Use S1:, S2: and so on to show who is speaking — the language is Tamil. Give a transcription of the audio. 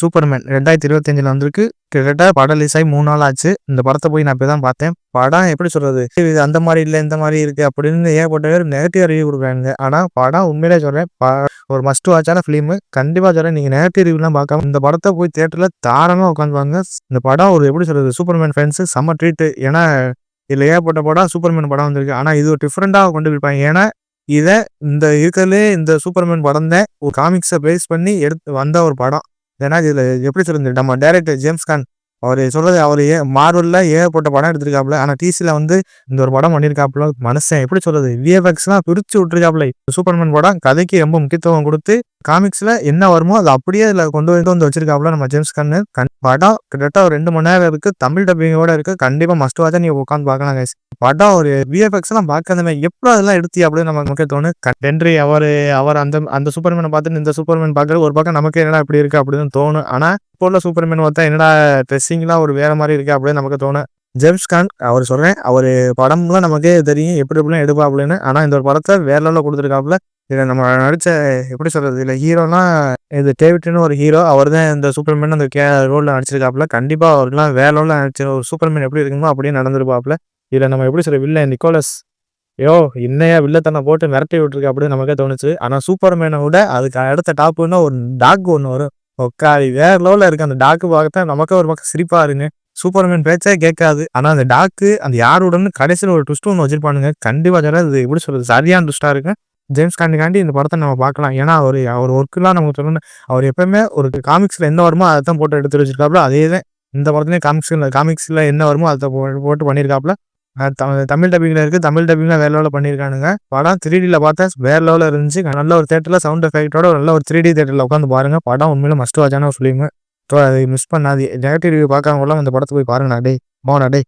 S1: சூப்பர்மேன். ரெண்டாயிரத்தி இருபத்தஞ்சில் வந்திருக்கு. கிட்டத்தட்ட படம் ரிலீஸ் ஆகி மூணு நாள் ஆச்சு. இந்த படத்தை போய் நான் இப்போ தான் பார்த்தேன். படம் எப்படி சொல்றது? இது அந்த மாதிரி இல்லை இந்த மாதிரி இருக்கு அப்படின்னு ஏகப்பட்ட பேர் நெகட்டிவ் ரிவ்யூ கொடுக்குறாங்க ஆனால் படம் உண்மையிலே சொல்கிறேன் ஒரு மஸ்ட் வாட்சான ஃபிலிமு கண்டிப்பாக சொல்கிறேன் நீங்கள் நெகட்டிவ் ரிவ்யூலாம் பார்க்காம இந்த படத்தை போய் தேட்டரில் தாராளமாக உட்காந்துவாங்க இந்த படம் ஒரு எப்படி சொல்றது? சூப்பர்மேன் ஃபேன்ஸு செம்ம ட்ரீட்டு ஏன்னா இதில் ஏகப்பட்ட படம் சூப்பர்மேன் படம் வந்திருக்கு. ஆனால் இது ஒரு டிஃப்ரெண்ட்டாக கொண்டு போயிருப்பாங்க ஏன்னா இதை இந்த இருக்கிறதுலே இந்த சூப்பர்மேன் படம் தான் ஒரு காமிக்ஸை பேஸ் பண்ணி எடுத்து வந்த ஒரு படம். ஏன்னா இதில் எப்படி சொல்லுது நம்ம டேரக்டர் ஜேம்ஸ் கான் அவர் சொல்றது அவர் ஏ மார்வலில் ஏகப்பட்ட படம் எடுத்திருக்காப்புல ஆனால் டிசியில் வந்து இந்த ஒரு படம் பண்ணியிருக்காப்புல மனுஷன் எப்படி சொல்றது? விஎஃப்எக்ஸ்லாம் பிரித்து விட்டுருக்காப்புல சூப்பர்மேன் படம் கதைக்கு ரொம்ப முக்கியத்துவம் கொடுத்து காமிக்ஸில் என்ன வருமோ அது அப்படியே அதில் கொண்டு வந்து வந்து வச்சிருக்காப்புல நம்ம ஜேம்ஸ் கண்ணு கண் படம் கிட்டத்தட்ட ஒரு ரெண்டு மணி நேரம் இருக்கு. தமிழ் டப்பிங்கோட இருக்கு. கண்டிப்பாக மஸ்ட் வாட்சா நீ உட்காந்து பார்க்கலாம் கைஸ் படம் ஒரு விஎஃப்எக்ஸ் எல்லாம் பார்க்க எப்படி அதெல்லாம் எடுத்தி அப்படின்னு நமக்கு நமக்கே தோணும். டென்ட்ரி அவர் அவர் அந்த அந்த சூப்பர்மேனை பார்த்துட்டு இந்த சூப்பர்மேன் பார்க்குறது ஒரு பக்கம் நமக்கு என்னடா இப்படி இருக்கு அப்படின்னு தோணும். ஆனா இப்போ உள்ள சூப்பர்மேன் பார்த்தா என்னடா ட்ரெஸ்ஸிங்லாம் ஒரு வேற மாதிரி இருக்கு அப்படின்னு நமக்கு தோணும். ஜேம்ஸ் கான் அவர் சொல்றேன் அவர் படம்லாம் நமக்கே தெரியும் எப்படி எப்படிலாம் எடுப்பா அப்படின்னு ஆனா இந்த ஒரு படத்தை வேற லெவலில் கொடுத்துருக்காப்புல. இதில் நம்ம நடித்த எப்படி சொல்கிறது இல்லை ஹீரோனா இது டேவிட்னு ஒரு ஹீரோ அவர் தான் இந்த சூப்பர்மேன் அந்த கே ரோலில் நடிச்சிருக்காப்புல. கண்டிப்பாக அவர்லாம் வேற லெவலில் நடிச்ச ஒரு சூப்பர்மேன் எப்படி இருக்குமோ அப்படியே நடந்திருப்பாப்புல. இதில் நம்ம எப்படி சொல்கிற வில்ல நிக்கோலஸ் ஐயோ இன்னையா வில்லத்தனை போட்டு மிரட்டி விட்டுருக்கு அப்படின்னு நமக்கே தோணுச்சு. ஆனால் சூப்பர்மேனை விட அதுக்கு அடுத்த டாப்புன்னா ஒரு டாக் ஒன்று வரும். உட்காரி வேற லெவலில் இருக்கு. அந்த டாக்கு பார்க்கத்தான் நமக்கே ஒரு பக்கம் சிரிப்பாக இருங்க சூப்பர்மேன் பேச்சே கேட்காது. ஆனால் அந்த டாக்கு அந்த யாருடன்னு கடைசியில் ஒரு ட்விஸ்ட் ஒன்று வச்சிருப்பானுங்க. கண்டிப்பாக சொல்ல இது எப்படி சொல்கிறது சரியான ட்விஸ்ட்டாக இருக்கும் ஜேம்ஸ் காண்டிக்காண்டி இந்த படத்தை நம்ம பார்க்கலாம் ஏன்னா அவர் அவர் ஒர்க்குலாம் நமக்கு சொல்லணும் அவர் எப்பவுமே ஒரு காமிக்ஸில் என்ன வருமோ அதை தான் போட்டு எடுத்து வச்சிருக்காப்புல அதே தான் இந்த படத்துலேயும் காமிக்ஸில் காமிக்ஸில் என்ன வருமோ அதை போ- போட்டு பண்ணியிருக்காப்புல த- தமிழ் டப்பிங்கில் இருக்குது தமிழ் டப்பிங்கில் வேற லெவலில் பண்ணியிருக்கானுங்க படம் த்ரீ டியில் பார்த்தா வேற லெவலில் இருந்துச்சு. நல்ல ஒரு தேட்டரில் சவுண்ட் எஃபெக்டோட நல்ல ஒரு த்ரீ டி தேட்டரில் உட்காந்து பாருங்கள் படம் உண்மையில மஸ்ட் வாட்சான சொல்லிங்க ஸோ அதை மிஸ் பண்ணாது. நெகட்டிவ் ரிவ்யூ பார்க்காமலாம் அந்த படத்தை போய் பாருங்கண்ணா டேய். போனா டேய்.